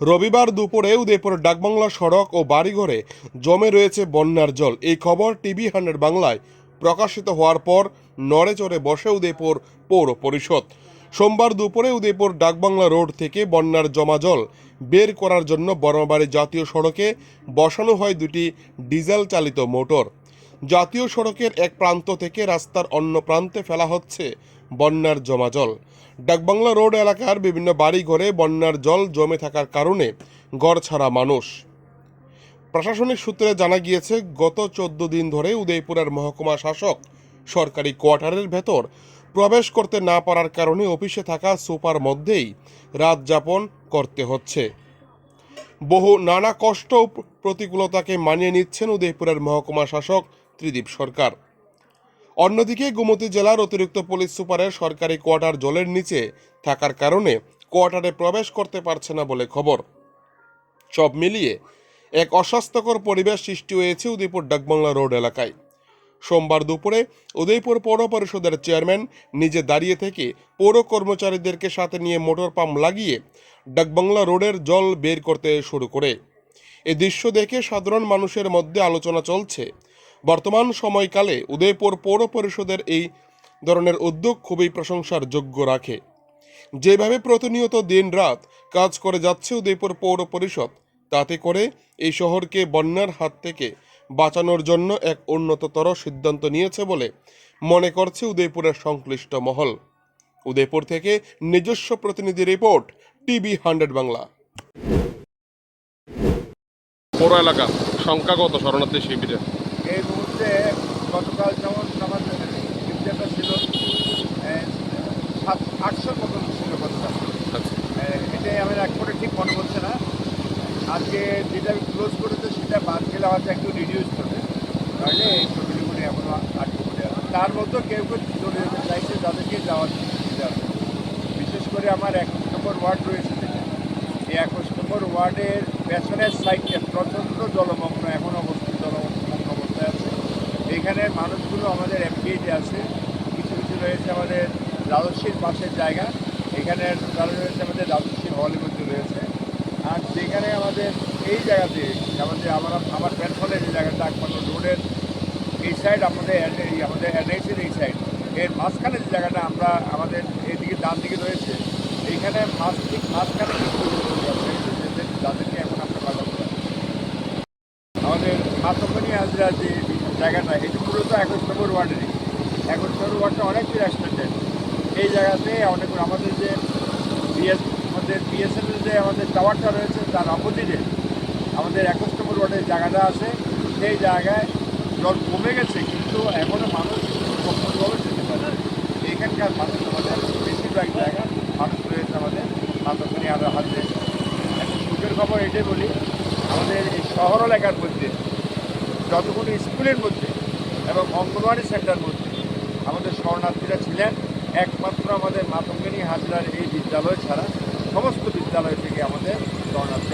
রবিবার দুপুরে উদয়পুর ডাকবাংলা সড়ক ও বাড়িঘরে জমে রয়েছে বন্যার জল। এই খবর টিভি হান্ড্রেড বাংলায় প্রকাশিত হওয়ার পর নড়ে চড়ে বসে উদয়পুর পৌর পরিষদ। সোমবার দুপুরে উদয়পুর ডাকবাংলা রোড থেকে বন্যার জমা জল বের করার জন্য বর্মাবাড়ি জাতীয় সড়কে বসানো হয় দুটি ডিজেল চালিত মোটর। জাতীয় সড়কের এক প্রান্ত থেকে রাস্তার অন্য প্রান্তে ফেলা হচ্ছে বন্যার জমা জল ডাকবাংলা রোড এলাকার বিভিন্ন বাড়িঘরে বন্যার জল জমে থাকার কারণে গড় ছাড়া মানুষ। প্রশাসনিক সূত্রে জানা গিয়েছে, গত চোদ্দ দিন ধরে উদয়পুরের মহকুমা শাসক সরকারি কোয়ার্টারের ভেতর প্রবেশ করতে না পারার কারণে অফিসে থাকা সুপার মধ্যেই রাত যাপন করতে হচ্ছে। বহু নানা কষ্ট প্রতিকূলতাকে মানিয়ে নিচ্ছেন উদয়পুরের মহকুমা শাসক ত্রিদীপ সরকার। অন্যদিকে গোমতী জেলার অতিরিক্ত পুলিশ সুপারের সরকারি কোয়ার্টার জলের নিচে থাকার কারণে কোয়ার্টারে প্রবেশ করতে পারছে না বলে খবর। সব মিলিয়ে এক অস্বাস্থ্যকর পরিবেশ সৃষ্টি হয়েছে উদয়পুর ডাকবাংলা রোড এলাকায়। সোমবার দুপুরে উদয়পুর পৌর পরিষদের চেয়ারম্যান নিজে দাঁড়িয়ে থেকে পৌর কর্মচারীদেরকে সাথে নিয়ে মোটর পাম্প লাগিয়ে ডাকবাংলা রোডের জল বের করতে শুরু করে। এ দৃশ্য দেখে সাধারণ মানুষের মধ্যে আলোচনা চলছে। বর্তমান সময়কালে উদয়পুর পৌর পরিষদের এই ধরনের উদ্যোগ খুবই প্রশংসার যোগ্য রাখে। যেভাবে প্রতিনিয়ত দিন রাত কাজ করে যাচ্ছে উদয়পুর পৌর পরিষদ, তাতে করে এই শহরকে বন্যার হাত থেকে বাঁচানোর জন্য এক উন্নততর সিদ্ধান্ত নিয়েছে বলে মনে করছে উদয়পুরের সংশ্লিষ্ট মহল। উদয়পুর থেকে নিজস্ব প্রতিনিধি রিপোর্ট, টিভি হান্ড্রেড বাংলা। পৌর এলাকা সংখ্যা কত শরণার্থী শিবিরে এই মুহূর্তে গতকাল যেমন আমাদের ছিল সাত আটশোর মতন ছিল গতকাল। এটাই আমার এক করে ঠিক মনে হচ্ছে না। আজকে যেটা আমি ক্লোজ করেছে সেটা বাদ গেলে হয়তো একটু রিডিউস করবে। তাহলে এই ছবিগুলি এখনও আটকে পড়ে তার মধ্যে কেউ কেউ চলে যেতে চাইছে যাদেরকে যাওয়ার সুবিধা বিশেষ করে আমার এক নম্বর ওয়ার্ড রয়েছে এই একুশ নম্বর ওয়ার্ডের পেছনের সাইডটা প্রচণ্ড জলমগ্ন এখন অবস্থা এখানের মানুষগুলো আমাদের এমপিএইচে আছে। কিছু কিছু রয়েছে আমাদের রাজস্বীর পাশের জায়গা। এখানে রয়েছে আমাদের রাজস্বীর হলের মধ্যে রয়েছে। আর যেখানে আমাদের এই জায়গাতে, আমাদের আমার আমার পেনশনের যে জায়গাটা, একমাত্র রোডের এই সাইড আমাদের আমাদের এনআইসির এই সাইড এর মাঝখানে যে জায়গাটা আমরা আমাদের এইদিকে ডান দিকে রয়েছে এইখানে ঠিক মাঝখানে যাদেরকে এখন আমরা বাজার আমাদের মাতঙ্গনি হাজরা যে জায়গাটা, এটি মূলত একুশ নম্বর ওয়ার্ডেরই। একুশ নম্বর ওয়ার্ডটা অনেক এক্সটেন্ডেড এই জায়গাতে অনেক আমাদের যে বিএস, আমাদের বিএসএফের যে আমাদের টাওয়ারটা রয়েছে, তার অপোজিটে আমাদের একুশ নম্বর ওয়ার্ডের জায়গাটা আছে। সেই জায়গায় জল কমে গেছে, কিন্তু এখনও মানুষ সম্পূর্ণভাবে যেতে পারে এখানকার মানুষ আমাদের বেশিরভাগ জায়গা মানুষ রয়েছে আমাদের মাতঙ্গনি আরও হাতে। সুখের খবর এটাই বলি, আমাদের এই শহর এলাকার মধ্যে যতগুলো স্কুলের মধ্যে এবং অঙ্গনওয়াড়ি সেন্টার মধ্যে আমাদের শরণার্থীরা ছিলেন, একমাত্র আমাদের মাতঙ্গিনী হাজরার এই বিদ্যালয় ছাড়া সমস্ত বিদ্যালয় থেকে আমাদের শরণার্থী